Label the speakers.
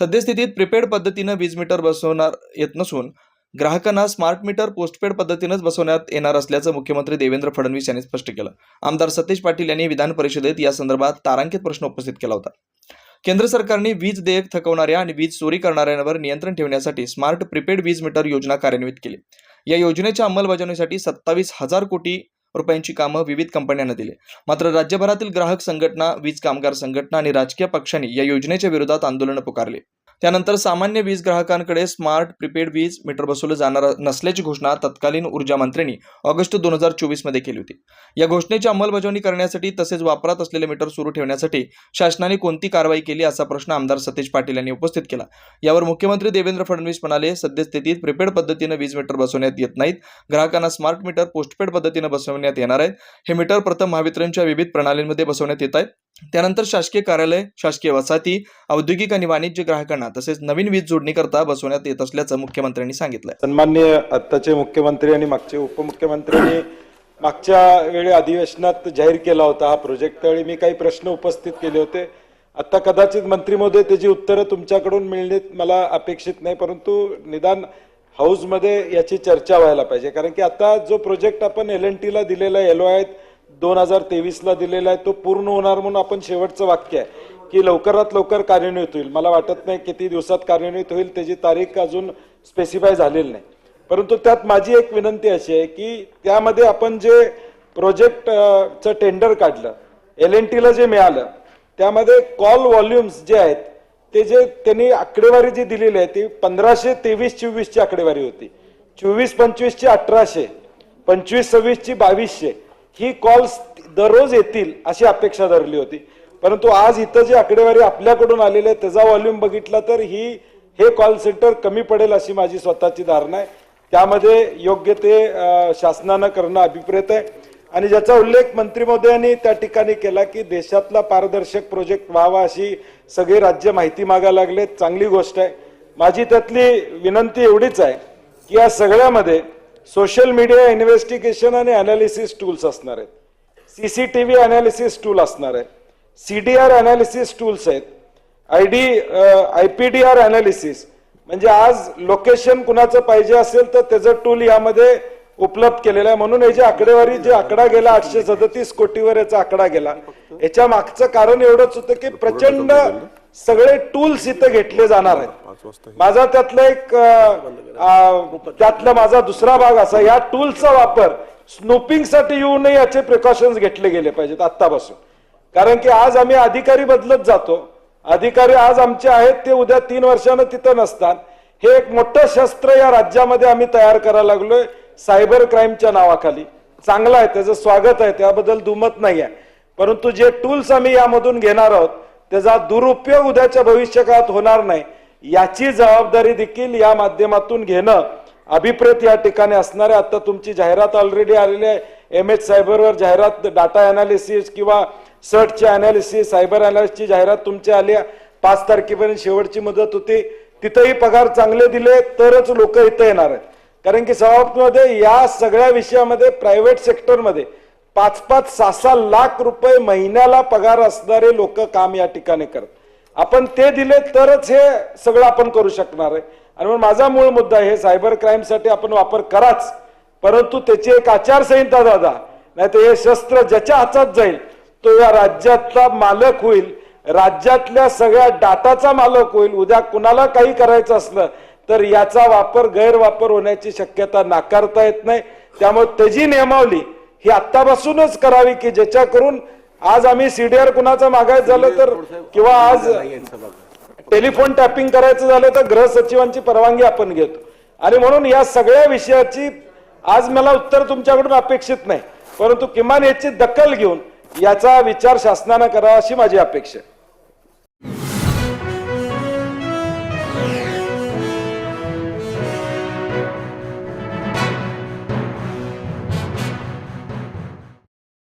Speaker 1: सद्यस्थितीत प्रिपेड पद्धतीनं वीज मीटर बसवणार येत नसून ग्राहकांना स्मार्ट मीटर पोस्टपेड पद्धतीनंच बसवण्यात येणार असल्याचं मुख्यमंत्री देवेंद्र फडणवीस यांनी स्पष्ट केलं. आमदार सतीश पाटील यांनी विधान परिषदेत या संदर्भात तारांकित प्रश्न उपस्थित केला होता. केंद्र सरकारने वीज देयक थकवणाऱ्या आणि वीज चोरी करणाऱ्यांवर नियंत्रण ठेवण्यासाठी स्मार्ट प्रिपेड वीज मीटर योजना कार्यान्वित केली. या योजनेच्या अंमलबजावणीसाठी सत्तावीस हजार कोटी रुपयांची कामं विविध कंपन्यांना दिली. मात्र राज्यभरातील ग्राहक संघटना वीज कामगार संघटना आणि राजकीय पक्षांनी या योजनेच्या विरोधात आंदोलनं पुकारली. त्यानंतर सामान्य वीज ग्राहकांकडे स्मार्ट प्रिपेड वीज मीटर बसवलं जाणार नसल्याची घोषणा तत्कालीन ऊर्जा मंत्र्यांनी ऑगस्ट दोन हजार चोवीसमध्ये केली होती. या घोषणेची अंमलबजावणी करण्यासाठी तसेच वापरात असलेले मीटर सुरू ठेवण्यासाठी शासनाने कोणती कारवाई केली असा प्रश्न आमदार सतीश पाटील यांनी उपस्थित केला. यावर मुख्यमंत्री देवेंद्र फडणवीस म्हणाले सद्यस्थितीत प्रिपेड पद्धतीनं वीज मीटर बसवण्यात येत नाहीत. ग्राहकांना स्मार्ट मीटर पोस्टपेड पद्धतीनं बसवण्यात येणार आहेत. हे मीटर प्रथम महावितरणच्या विविध प्रणालींमध्ये बसवण्यात येत आहेत. त्यानंतर शासकीय कार्यालय शासकीय वसाहती औद्योगिक आणि वाणिज्य ग्राहकांना तसेच नवीन वीज जोडणी करता बसवण्यात येत असल्याचं मुख्यमंत्र्यांनी सांगितलं
Speaker 2: सन्मान्य आत्ताचे मुख्यमंत्री आणि मागचे उपमुख्यमंत्र्यांनी मागच्या वेळी अधिवेशनात जाहीर केला होता हा प्रोजेक्ट त्यावेळी मी काही प्रश्न उपस्थित केले होते. आता कदाचित मंत्री महोदय त्याची उत्तरं तुमच्याकडून मिळणे मला अपेक्षित नाही परंतु निदान हाऊसमध्ये याची चर्चा व्हायला पाहिजे. कारण की आता जो प्रोजेक्ट आपण एल एन टीला दिलेला एलो आहेत दोन हजार तेवीसला दिलेला आहे तो पूर्ण होणार म्हणून आपण शेवटचं वाक्य आहे. की लवकरात लवकर कार्यान्वित होईल. मला वाटत नाही किती दिवसात कार्यान्वित होईल त्याची तारीख अजून स्पेसिफाय झालेली नाही. परंतु त्यात माझी एक विनंती अशी आहे की त्यामध्ये आपण जे प्रोजेक्टचं टेंडर काढलं एल एन टीला जे मिळालं त्यामध्ये कॉल व्हॉल्युम्स जे आहेत ते जे त्यांनी आकडेवारी जी दिलेली आहे ती पंधराशे तेवीस चोवीसची आकडेवारी होती. चोवीस पंचवीसची अठराशे पंचवीस सव्वीसची बावीसशे. ही कॉल्स दररोज येतील अशी अपेक्षा धरली होती. परंतु आज इथं जी आकडेवारी आपल्याकडून आलेली आहे त्याचा व्हॉल्यूम बघितला तर ही हे कॉल सेंटर कमी पडेल अशी माझी स्वतःची धारणा आहे. त्यामध्ये योग्य ते शासनानं करणं अभिप्रेत आहे. आणि ज्याचा उल्लेख मंत्री महोदयांनी त्या ठिकाणी केला की देशातला पारदर्शक प्रोजेक्ट व्हावा अशी सगळे राज्य माहिती मागायला लागले चांगली गोष्ट आहे. माझी त्यातली विनंती एवढीच आहे की या सगळ्यामध्ये सोशल मीडिया इन्व्हेस्टिगेशन आणि अनालिसिस टूल्स असणार आहेत. सीसीटीव्ही अनालिसिस टूल असणार आहे. सीडीआर अनालिसिस टूल्स आहेत. I D I P D R analysis. म्हणजे आज लोकेशन कुणाचं पाहिजे असेल तर त्याचं टूल यामध्ये उपलब्ध केलेलं आहे. म्हणून याची आकडेवारी जे आकडा गेला आठशे सदतीस कोटीवर याचा आकडा गेला. याच्या मागचं कारण एवढंच होतं की प्रचंड सगळे टूल्स इथं घेतले जाणार आहेत. माझा त्यातला एक त्यातला माझा दुसरा भाग असा या टूल्सचा वापर स्नोपिंगसाठी येऊ नये याचे प्रिकॉशन्स घेतले गेले पाहिजेत आत्तापासून. कारण की आज आम्ही अधिकारी बदलत जातो. अधिकारी आज आमचे आहेत ते उद्या तीन वर्षानं तिथं नसतात. हे एक मोठं शस्त्र या राज्यामध्ये आम्ही तयार करायला लागलोय सायबर क्राईमच्या नावाखाली. चांगलं आहे त्याचं स्वागत आहे त्याबद्दल दुमत नाही आहे परंतु जे टूल्स आम्ही यामधून घेणार आहोत त्याचा दुरुपयोग उद्याच्या भविष्यकाळात होणार नाही. याची जबाबदारी देखील या माध्यमातून घेणं अभिप्रेत या ठिकाणी असणारे. आता तुमची जाहिरात ऑलरेडी आलेली आहे. एम एच सायबरवर जाहिरात डाटा अनालिसिस किंवा सर्टचे अनालिसिस सायबर अनालिसिसची जाहिरात तुमची आली आहे. पाच तारखेपर्यंत शेवटची मुदत होती. तिथंही पगार चांगले दिले तरच लोक इथं येणार आहेत. कारण की सभापतीमध्ये या सगळ्या विषयामध्ये प्रायव्हेट सेक्टरमध्ये पाच पाच सहा सहा लाख रुपये महिन्याला पगार असणारे लोक काम या ठिकाणी करत आपण ते दिले तरच हे सगळं आपण करू शकणार आहे. आणि म्हणून माझा मूळ मुद्दा आहे सायबर क्राईमसाठी आपण वापर कराच. परंतु त्याची एक आचारसंहिता दादा नाही तर हे शस्त्र ज्याच्या हातात जाईल तो या राज्यातला मालक होईल. राज्यातल्या सगळ्या डाटाचा मालक होईल. उद्या कुणाला काही करायचं असलं तर याचा वापर गैरवापर होण्याची शक्यता नाकारता येत नाही. त्यामुळे त्याची नियमावली ही आत्तापासूनच करावी की ज्याच्या करून आज आम्ही सीडीआर कुणाचं मागायचं झालं तर किंवा आज टेलिफोन टॅपिंग करायचं झालं तर गृह सचिवांची परवानगी आपण घेतो. आणि म्हणून या सगळ्या विषयाची आज मला उत्तर तुमच्याकडून अपेक्षित नाही. परंतु किमान याची दखल घेऊन याचा विचार शासनानं करावा अशी माझी अपेक्षा आहे.